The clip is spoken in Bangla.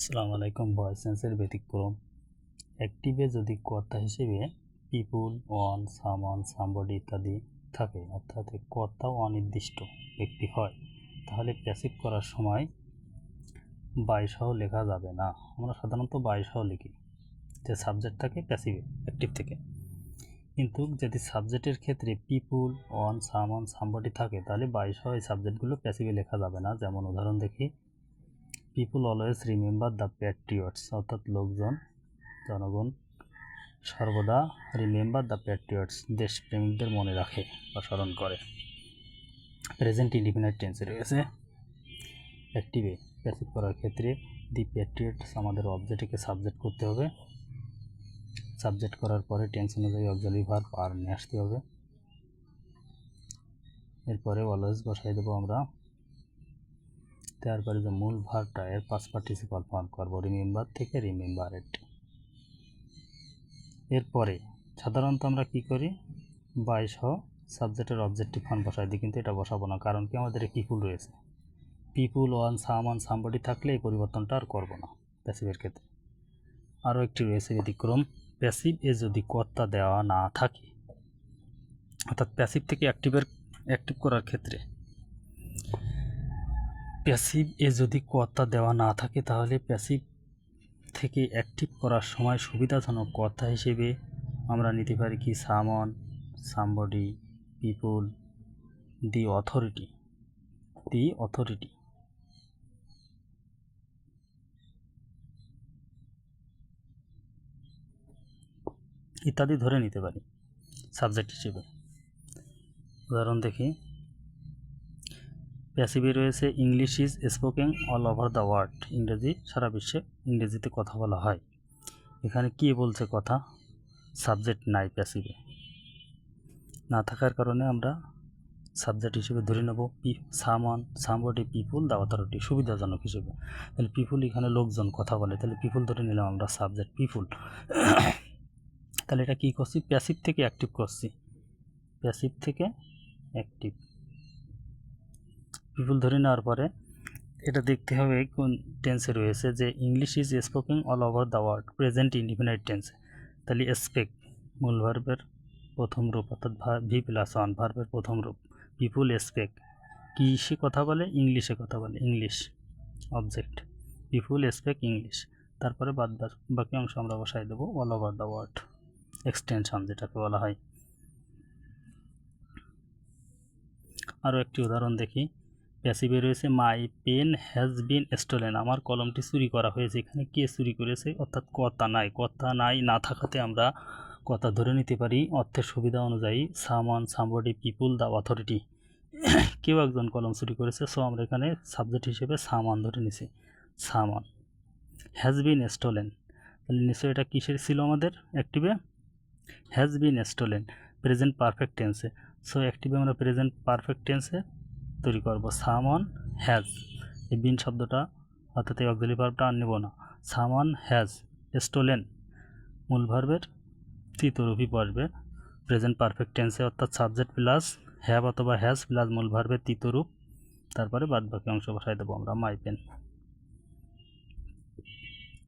আসসালামু আলাইকুম ভয়েস সেন্সের ব্যতিক্রম। অ্যাক্টিভে যদি কর্তা হিসেবে পিপুল, ওয়ান সামন সামবডি ইত্যাদি থাকে, অর্থাৎ কর্তা অনির্দিষ্ট ব্যক্তি হয়, তাহলে প্যাসিভ করার সময় বাইসহ লেখা যাবে না। আমরা সাধারণত বাইসহ লিখি, যে সাবজেক্ট থাকে প্যাসিভে, অ্যাক্টিভ থেকে। কিন্তু যদি সাবজেক্টের ক্ষেত্রে পিপুল, ওয়ান সামন সামবডি থাকে, তাহলে বাইসহ এই সাবজেক্টগুলো প্যাসিভে লেখা যাবে না। যেমন উদাহরণ দেখি people always remember the patriots অর্থাৎ লোকজন, জনগণ, সর্বদা রিমেম্বার দ্য প্যাট্রিয়টস দেশপ্রেমিকদের মনে রাখে বা স্মরণ করে। প্রেজেন্ট ইন্ডিপেন্ডেন্ট টেন্সে রয়েছে অ্যাক্টিভে প্যাসিভ করার ক্ষেত্রে দি প্যাট্রিয়টস আমাদের অবজেক্টকে সাবজেক্ট করতে হবে। সাবজেক্ট করার পরে টেন্স অনুযায়ী অবজারি ভার পার নিয়ে আসতে হবে। এরপরে অলওয়েজ বসাই দেবো আমরা তারপরে যে মূল ভারটা এর পাঁচ পার্টিসিপাল ফর্ম করব রিমেম্বার থেকে রিমেম্বার এট এরপরে সাধারণত আমরা কি করি? বাইশ হ সাবজেক্টের অবজেক্টিভ ফর্ম বসাই দিই, কিন্তু এটা বসাবো না, কারণ কি আমাদের পিপুল রয়েছে। People one someone somebody থাকলে এই পরিবর্তনটা আর করব না প্যাসিভের ক্ষেত্রে। আরও একটি রয়েছে ব্যতিক্রম প্যাসিভ এ যদি কর্তা দেওয়া না থাকে, অর্থাৎ প্যাসিভ থেকে অ্যাক্টিভের অ্যাক্টিভ করার ক্ষেত্রে প্যাসিভ এ যদি কর্তা দেওয়া না থাকে, তাহলে প্যাসিভ থেকে অ্যাক্টিভ করার সময় সুবিধাজনক কর্তা হিসেবে আমরা নিতে পারি কি? Someone, somebody, people, the authority the authority. ইত্যাদি ধরে নিতে পারি সাবজেক্ট হিসেবে। উদাহরণ দেখি। প্যাসিভে রয়েছে English is spoken all over the world. ইংরেজি সারা বিশ্বে ইংরেজিতে কথা বলা হয়। এখানে কি বলছে কথা? সাবজেক্ট নাই প্যাসিভে। না থাকার কারণে আমরা সাবজেক্ট হিসেবে ধরে নেব পি, সামান, সামবডি, পিপুল দা অথরিটি, সুবিধাজনক হিসেবে। তাহলে পিপুল এখানে লোকজন কথা বলে। তাহলে পিপুল ধরে নিলাম আমরা সাবজেক্ট পিপুল। তাহলে এটা কী করছি? প্যাসিভ থেকে অ্যাক্টিভ করছি। প্যাসিভ থেকে অ্যাক্টিভ। পিপুল ধরে নেওয়ার পরে এটা দেখতে হবে কোন টেন্সে রয়েছে যে English is spoking all over the world present independent টেন্সে তাহলে স্পেক মূল ভার্বের প্রথম রূপ অর্থাৎ ভি প্লাস ওয়ান ভার্বের প্রথম রূপ। পিপুল স্পেক কিসে কথা বলে? ইংলিশে কথা বলে। English object people speak English তারপরে বাদ বাকি অংশ আমরা বসাই দেবো all over the world extension যেটাকে বলা হয়। আরও একটি উদাহরণ দেখি। প্যাসিভে রয়েছে my pen has been stolen. আমার কলমটি চুরি করা হয়েছে। এখানে কে চুরি করেছে? অর্থাৎ কথা নাই। কথা নাই না থাকাতে আমরা কথা ধরে নিতে পারি। অর্থের সুবিধা অনুযায়ী সামান, সামবডি, পিপুল, দ্য অথরিটি। কেউ একজন কলম চুরি করেছে। সো আমরা এখানে সাবজেক্ট হিসেবে সামান ধরে নিছি। সামান। Has been stolen. তাহলে নিশ্চয়ই এটা কিসের ছিল আমাদের? অ্যাক্টিভে? Has been stolen. Present perfect টেন্সে। সো অ্যাক্টিভে আমরা প্রেজেন্ট পারফেক্ট টেন্সে তৈরি করব। Someone has. এই বিন শব্দটা অর্থাৎ এই অক্সিলি ভার্বটা আর নেব না। সামন হ্যাজ, স্টোলেন মূল ভার্বের তৃতীয়রূপী বসবে প্রেজেন্ট পারফেক্ট টেন্সে অর্থাৎ সাবজেক্ট প্লাস হ্যাভ অথবা হ্যাজ প্লাস মূল ভার্বের তৃতীয়রূপ। তারপরে বাদবাকি অংশ বসাই দেবো আমরা মাই পেন